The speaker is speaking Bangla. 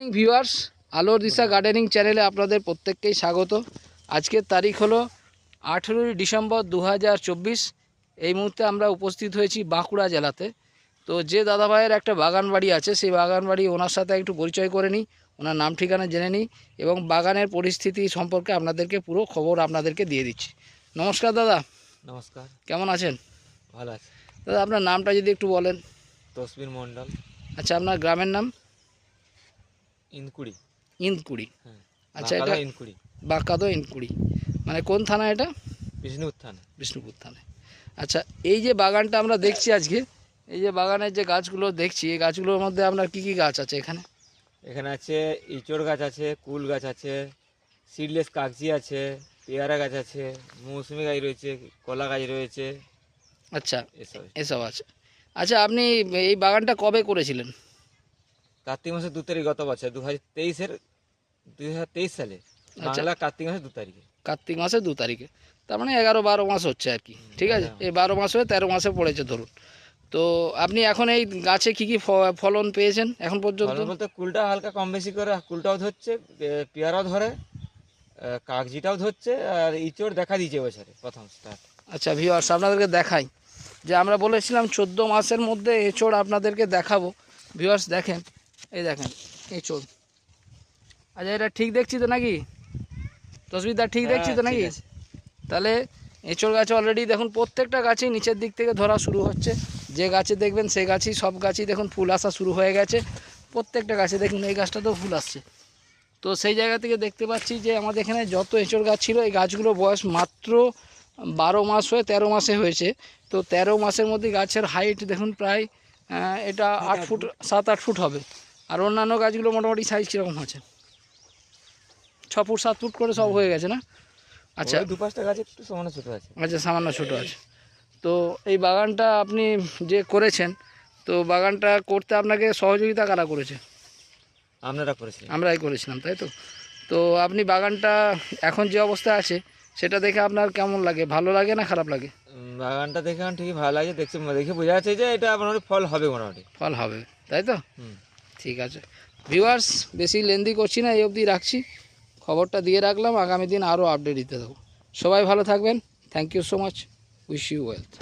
ভিউয়ার্স আলোর দিশা গার্ডেনিং চ্যানেলে আপনাদের প্রত্যেককেই স্বাগত। আজকের তারিখ হলো আঠেরোই ডিসেম্বর দু হাজার চব্বিশ। এই মুহূর্তে আমরা উপস্থিত হয়েছি বাঁকুড়া জেলাতে। তো যে দাদাভাইয়ের একটা বাগান বাড়ি আছে সেই বাগান বাড়ি ওনার সাথে একটু পরিচয় করে নিই ওনার নাম ঠিকানা জেনে নিই এবং বাগানের পরিস্থিতি সম্পর্কে আপনাদেরকে পুরো খবর আপনাদেরকে দিয়ে দিচ্ছি। নমস্কার দাদা। নমস্কার। কেমন আছেন? ভালো আছে। দাদা আপনার নামটা যদি একটু বলেন। তসবির মণ্ডল। আচ্ছা আপনার গ্রামের নাম? ইনকুড়ি ইন্দকুড়ি হ্যাঁ আচ্ছা এটা ইনকুড়ি বাঁকাদো ইনকুড়ি মানে কোন থানা এটা? বিষ্ণু উত্থান বিষ্ণুপুর থানায়। আচ্ছা এই যে বাগানটা আমরা দেখছি আজকে এই যে বাগানের যে গাছগুলো দেখছি এই গাছগুলোর মধ্যে আপনার কি কি গাছ আছে এখানে? এখানে আছে ইচড় গাছ আছে কুল গাছ আছে সিডলেস কাগজি আছে পেয়ারা গাছ আছে মৌসুমি গাছ রয়েছে কলা গাছ রয়েছে। আচ্ছা এসব এসব আছে। আচ্ছা আপনি এই বাগানটা কবে করেছিলেন? কার্তিক মাসের দু তারিখ গত বছর দু হাজার তেইশের দুই হাজার তেইশ সালে। আচ্ছা। বাংলা কার্তিক মাসের দু তারিখে। কার্তিক মাসের দু তারিখে। তার মানে এগারো বারো মাস হচ্ছে আর কি। ঠিক আছে? এই বারো মাস হয়ে তেরো মাসে পড়েছে ধরুন। তো আপনি এখন এই গাছে কি কি ফলন পেয়েছেন এখন পর্যন্ত? বলতে কুলটা হালকা কম বেশি করে কুলটাও ধরছে পেয়ারাও ধরে কাগজিটাও ধরছে আর ইচড় দেখা দিয়েছে বছরে প্রথম স্টার্ট আচ্ছা ভিওয়ার্স আপনাদেরকে দেখাই। যে আমরা বলেছিলাম চোদ্দ মাসের মধ্যে এঁচোড় আপনাদেরকে দেখাবো। ভিওয়ার্স দেখেন দেখেন এঁচোড় আচ্ছা এটা ঠিক দেখছি তো নাকি? তসবিরদা ঠিক দেখছি তো হ্যাঁ, নাকি। তাহলে এঁচোড় গাছে অলরেডি দেখুন প্রত্যেকটা গাছেই নিচের দিক থেকে ধরা শুরু হচ্ছে। যে গাছে দেখবেন সে গাছই সব গাছই দেখুন ফুল আসা শুরু হয়ে গেছে। প্রত্যেকটা গাছে দেখুন এই গাছটাতেও ফুল আসছে। তো সেই জায়গা থেকে দেখতে পাচ্ছি যে আমাদের এখানে যত এঁচোড় গাছ ছিল এই গাছগুলো বয়স মাত্র বারো মাস হয়ে তেরো মাসে হয়েছে। তো তেরো মাসের মধ্যে গাছের হাইট দেখুন প্রায় এটা আট ফুট। সাত আট ফুট হবে। আর অন্যান্য গাছগুলো মোটামুটি সাইজ কীরকম আছে? ছ ফুট সাত ফুট করে সব হয়ে গেছে না? আচ্ছা। দু পাঁচটা গাছ একটু সামান্য ছোটো আছে। আচ্ছা সামান্য ছোটো আছে। তো এই বাগানটা আপনি যে করেছেন তো বাগানটা করতে আপনাকে সহযোগিতা কারা করেছে? আপনারা করেছিলেন আমরাই করেছিলাম তাই তো? তো আপনি বাগানটা এখন যে অবস্থায় আছে সেটা দেখে আপনার কেমন লাগে? ভালো লাগে না খারাপ লাগে? বাগানটা দেখে ঠিকই ভালো লাগে। দেখছি দেখে বোঝা যাচ্ছে যে এটা মোটামুটি ফল হবে মোটামুটি। ফল হবে তাই তো? হুম। ঠিক আছে। ভিউয়ার্স বেশি লেন্দি করছি না, এই অবধি রাখছি। খবরটা দিয়ে রাখলাম, আগামী দিন আরও আপডেট দিতে দেবো। সবাই ভালো থাকবেন। Thank you so much wish you wealth